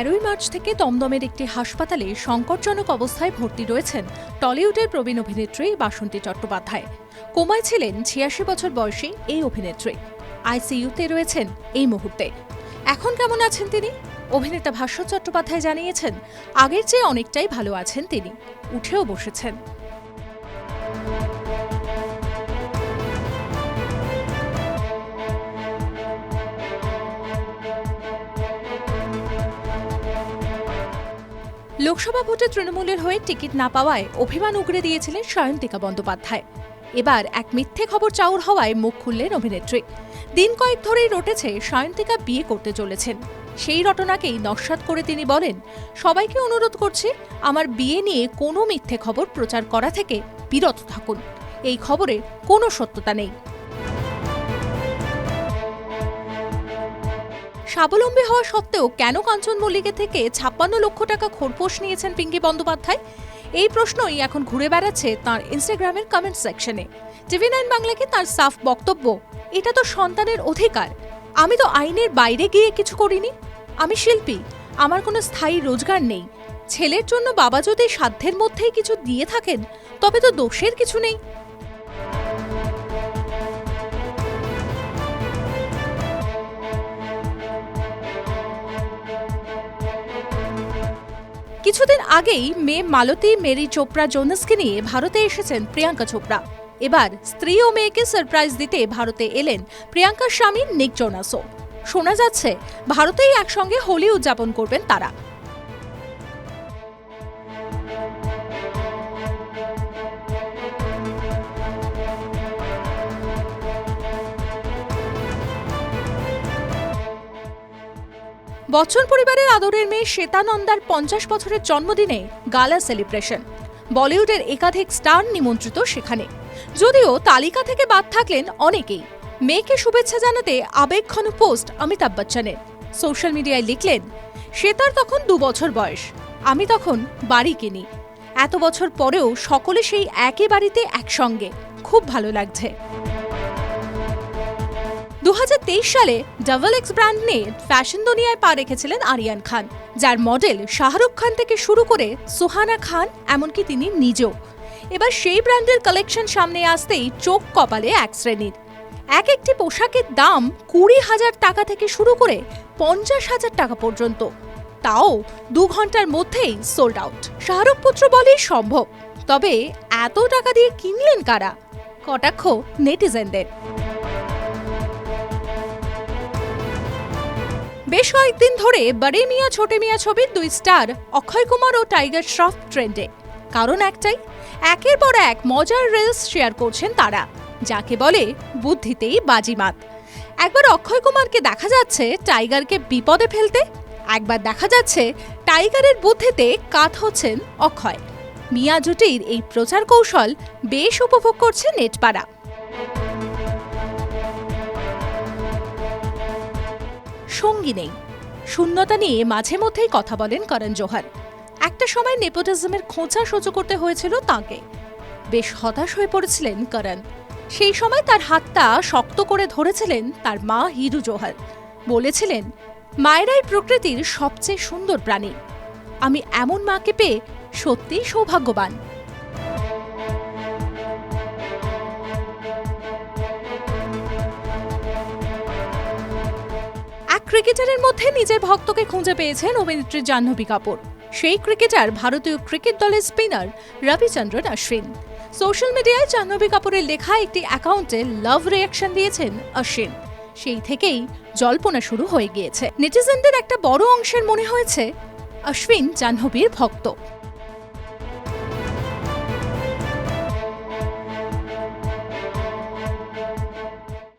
তেরোই মার্চ থেকে দমদমের একটি হাসপাতালে সংকটজনক অবস্থায় ভর্তি রয়েছেন টলিউডের প্রবীণ অভিনেত্রী বাসন্তী চট্টোপাধ্যায়। কোমায় ছিলেন ছিয়াশি বছর বয়সী এই অভিনেত্রী। আইসিইউতে রয়েছেন এই মুহূর্তে। এখন কেমন আছেন তিনি? অভিনেতা ভাস্বর চট্টোপাধ্যায় জানিয়েছেন, আগের চেয়ে অনেকটাই ভালো আছেন তিনি। উঠেও বসেছেন। লোকসভা ভোটে তৃণমূলের হয়ে টিকিট না পাওয়ায় অভিমান উগড়ে দিয়েছিলেন সায়ন্তিকা বন্দ্যোপাধ্যায়। এবার এক মিথ্যে খবর চাউর হওয়ায় মুখ খুললেন অভিনেত্রী। দিন কয়েক ধরেই রটেছে সায়ন্তিকা বিয়ে করতে চলেছেন। সেই রটনাকেই নস্বাত করে তিনি বলেন, সবাইকে অনুরোধ করছি, আমার বিয়ে নিয়ে কোনো মিথ্যে খবর প্রচার করা থেকে বিরত থাকুন। এই খবরে কোনো সত্যতা নেই। স্বাবলম্বী হওয়া সত্ত্বেও কেন কাঞ্চন মল্লিকের থেকে ছাপ্পান্ন লক্ষ টাকা খোরপোশ নিয়েছেন পিঙ্কি বন্দ্যোপাধ্যায়? এই প্রশ্নই এখন ঘুরে বেড়াচ্ছে তার ইনস্টাগ্রামের কমেন্ট সেকশনে টিভি নাইন বাংলাকে তার সাফ বক্তব্য, এটা তো সন্তানের অধিকার। আমি তো আইনের বাইরে গিয়ে কিছু করিনি। আমি শিল্পী, আমার কোনো স্থায়ী রোজগার নেই। ছেলের জন্য বাবা যদি সাধ্যের মধ্যেই কিছু দিয়ে থাকেন, তবে তো দোষের কিছু নেই। কিছুদিন আগেই মেয়ে মালতী মেরি চোপড়া জোনাসকে নিয়ে ভারতে এসেছেন প্রিয়াঙ্কা চোপড়া। এবার স্ত্রী ও মেয়েকে সারপ্রাইজ দিতে ভারতে এলেন প্রিয়াঙ্কার স্বামী নিক জোনাসও শোনা যাচ্ছে, ভারতেই একসঙ্গে হোলি উদযাপন করবেন তারা। বচ্চন পরিবারের আদরের মেয়ে শ্বেতানন্দার পঞ্চাশ বছরের জন্মদিনে গালা সেলিব্রেশন। বলিউডের একাধিক স্টার নিমন্ত্রিত সেখানে। যদিও তালিকা থেকে বাদ থাকলেন অনেকেই। মেয়েকে শুভেচ্ছা জানাতে আবেগঘন পোস্ট অমিতাভ বচ্চনের। সোশ্যাল মিডিয়ায় লিখলেন, শ্বেতার তখন দু বছর বয়স। আমি তখন বাড়ি কিনি। এত বছর পরেও সকলে সেই একই বাড়িতে একসঙ্গে। খুব ভালো লাগছে। দু হাজার তেইশ সালে ডাবল এক্স ব্র্যান্ড নিয়ে ফ্যাশন দুনিয়ায় পা রেখেছিলেন আরিয়ান খান, যার মডেল শাহরুখ খান থেকে শুরু করে সুহানা খান, এমনকি তিনি নিজেও। এবার সেই ব্র্যান্ডের কালেকশন সামনে আসতেই চোখ কপালে এক শ্রেণির। এক একটি পোশাকের দাম কুড়ি হাজার টাকা থেকে শুরু করে পঞ্চাশ হাজার টাকা পর্যন্ত। তাও দু ঘণ্টার মধ্যেই সোল্ড আউট শাহরুখ পুত্র বলেই সম্ভব। তবে এত টাকা দিয়ে কিনলেন কারা? কটাক্ষ নেটিজেনদের। বেশ কয়েকদিন ধরে বড়ে মিয়া, ছোটে মিয়া ছবির দুই স্টার অক্ষয় কুমার ও টাইগার শ্রফ ট্রেন্ডে। কারণ একটাই, একের পর এক মজার রিলস শেয়ার করছেন তারা, যাকে বলে বুদ্ধিতেই বাজিমাত। একবার অক্ষয় কুমারকে দেখা যাচ্ছে টাইগারকে বিপদে ফেলতে, একবার দেখা যাচ্ছে টাইগারের বুদ্ধিতে কাত হচ্ছেন অক্ষয়। মিয়া জুটির এই প্রচার কৌশল বেশ উপভোগ করছে নেটপাড়া। সঙ্গী নেই। শূন্যতা নিয়ে মাঝে মধ্যেই কথা বলেন করণ জোহার। একটা সময় নেপোটিজমের খোঁচা সহ্য করতে হয়েছিল তাকে। বেশ হতাশ হয়ে পড়েছিলেন করণ সেই সময় তার হাতটা শক্ত করে ধরেছিলেন তার মা হিরু জোহার। বলেছিলেন মায়েরাই প্রকৃতির সবচেয়ে সুন্দর প্রাণী। আমি এমন মাকে পেয়ে সত্যিই সৌভাগ্যবান। ক্রিকেটারের মধ্যে নিজের ভক্তকে খুঁজে পেয়েছেন অভিনেত্রী জাহ্নবী কাপুর। সেই ক্রিকেটার ভারতীয় ক্রিকেট দলের স্পিনার রবিচন্দ্রন অশ্বিন। সোশ্যাল মিডিয়ায় জাহ্নবী কাপুরের লেখা একটি অ্যাকাউন্টে লাভ রিয়াকশন দিয়েছেন অশ্বিন। সেই থেকেই জল্পনা শুরু হয়ে গিয়েছে। নেটিজেনদের একটা বড় অংশের মনে হয়েছে, অশ্বিন জাহ্নবীর ভক্ত।